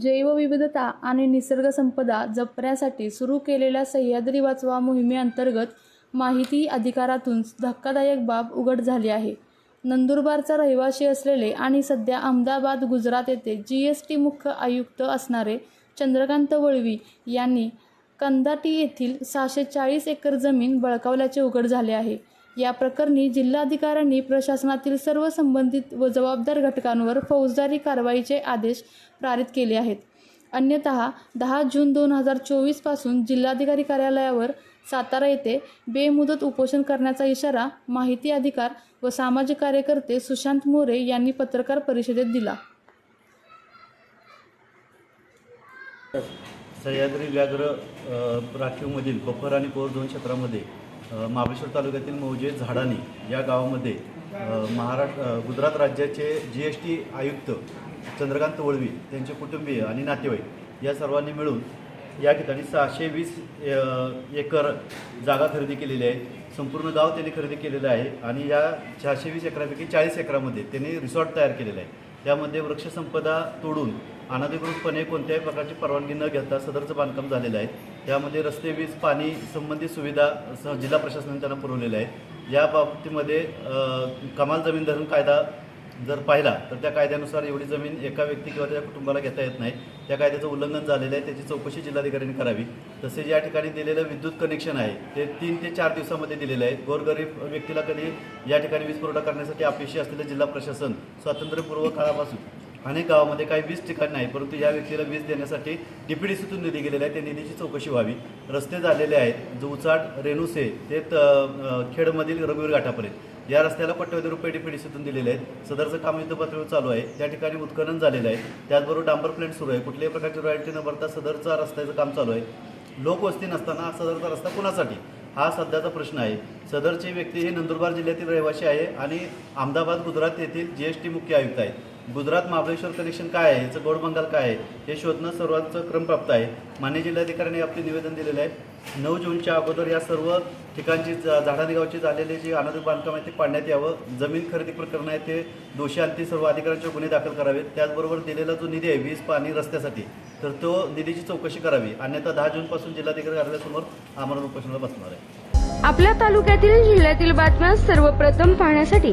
जैवविविधता आणि निसर्गसंपदा जपण्यासाठी सुरू केलेल्या सह्याद्री वाचवा मोहिमेअंतर्गत माहिती अधिकारातून धक्कादायक बाब उघड झाली आहे. नंदुरबारचा रहिवासी असलेले आणि सध्या अहमदाबाद गुजरात येथे जी एस टी मुख्य आयुक्त असणारे चंद्रकांत वळवी यांनी कंदाटी येथील सहाशे चाळीस एकर जमीन बळकावल्याचे उघड झाले आहे. या प्रकरणी जिल्हाधिकाऱ्यांनी प्रशासनातील सर्व संबंधित व जबाबदार घटकांवर फौजदारी कारवाईचे आदेश पारित केले आहेत. अन्यतः दहा जून दोन हजार चोवीसपासून जिल्हाधिकारी कार्यालयावर सातारा येथे बेमुदत उपोषण करण्याचा इशारा माहिती अधिकार व सामाजिक कार्यकर्ते सुशांत मोरे यांनी पत्रकार परिषदेत दिला. सह्याद्री व्याघ्र राखीवमधील बफर आणि कोर दोन क्षेत्रामध्ये महाबळेश्वर तालुक्यातील मौजे झाडानी या गावामध्ये महाराष्ट्र गुजरात राज्याचे जी एस टी आयुक्त चंद्रकांत वळवी त्यांचे कुटुंबीय आणि नातेवाईक या सर्वांनी मिळून या ठिकाणी सहाशे वीस एकर जागा खरेदी केलेली आहे. संपूर्ण गाव त्यांनी खरेदी केलेलं आहे आणि या सहाशे वीस एकरापैकी चाळीस एकरामध्ये त्यांनी रिसॉर्ट तयार केलेलं आहे. त्यामध्ये वृक्षसंपदा तोडून अनधिकृतपणे कोणत्याही प्रकारची परवानगी न घेता सदरचं बांधकाम झालेलं आहे. त्यामध्ये रस्ते वीज पाणी संबंधित सुविधा स जिल्हा प्रशासनाने त्यांना पुरवलेल्या आहेत. या बाबतीमध्ये कमाल जमीन धरून कायदा जर पाहिला तर त्या कायद्यानुसार एवढी जमीन एका व्यक्ती किंवा त्या कुटुंबाला घेता येत नाही. त्या कायद्याचं उल्लंघन झालेलं आहे त्याची चौकशी जिल्हाधिकाऱ्यांनी करावी. तसेच या ठिकाणी दिलेलं विद्युत कनेक्शन आहे ते तीन ते चार दिवसामध्ये दिलेलं आहे. गोरगरीब व्यक्तीला कधी या ठिकाणी वीज पुरवठा करण्यासाठी अपयशी असलेलं जिल्हा प्रशासन स्वातंत्र्यपूर्व काळापासून अनेक गावामध्ये काही वीज ठिकाण नाही परंतु या व्यक्तीला वीज देण्यासाठी डीपीडीसीतून निधी गेलेला आहे. त्या निधीची चौकशी व्हावी. रस्ते झालेले आहेत. जुचाट रेणुसे ते त- खेडमधील रघुवीर घाटापर्यंत. या रस्त्याला कोट्यवधी रुपये डीपीडीसीतून दिलेले आहेत. सदरचं काम युद्धपातळीवर चालू आहे. त्या ठिकाणी उत्खनन झालेलं आहे. त्याचबरोबर डांबर प्लॅन्ट सुरू आहे. कुठल्याही प्रकारची रॉयल्टी न भरता सदरचा रस्त्याचं काम चालू आहे. लोकवस्ती नसताना हा सदरचा रस्ता कुणासाठी? हा सध्याचा प्रश्न आहे. सदरची व्यक्ती हे नंदुरबार जिल्ह्यातील रहिवासी आहे आणि अहमदाबाद गुजरात येथील जी एस टी मुख्य आयुक्त आहेत. गुजरात महाबळेश्वर कनेक्शन काय आहे? याचं गोड बंगाल काय आहे? हे शोधणं सर्वांचं क्रमप्राप्त आहे. मान्य जिल्हाधिकाऱ्यांनी आपले निवेदन दिलेलं आहे. नऊ जूनच्या अगोदर या सर्व ठिकाणची झाडाने झाडानी गावची झालेले जे अनाधिक बांधकाम आहे ते पाडण्यात यावं. जमीन खरेदी प्रकरण आहे ते दोषी आणि ते सर्व अधिकाऱ्यांचे गुन्हे दाखल करावेत. त्याचबरोबर दिलेला जो निधी आहे वीज पाणी रस्त्यासाठी तर तो निधीची चौकशी करावी. अन्यथा दहा जूनपासून जिल्हाधिकारी कार्यालयासमोर आमरण उपोषणाला बसणार आहे. आपल्या तालुक्यातील जिल्ह्यातील बातम्या सर्वप्रथम पाहण्यासाठी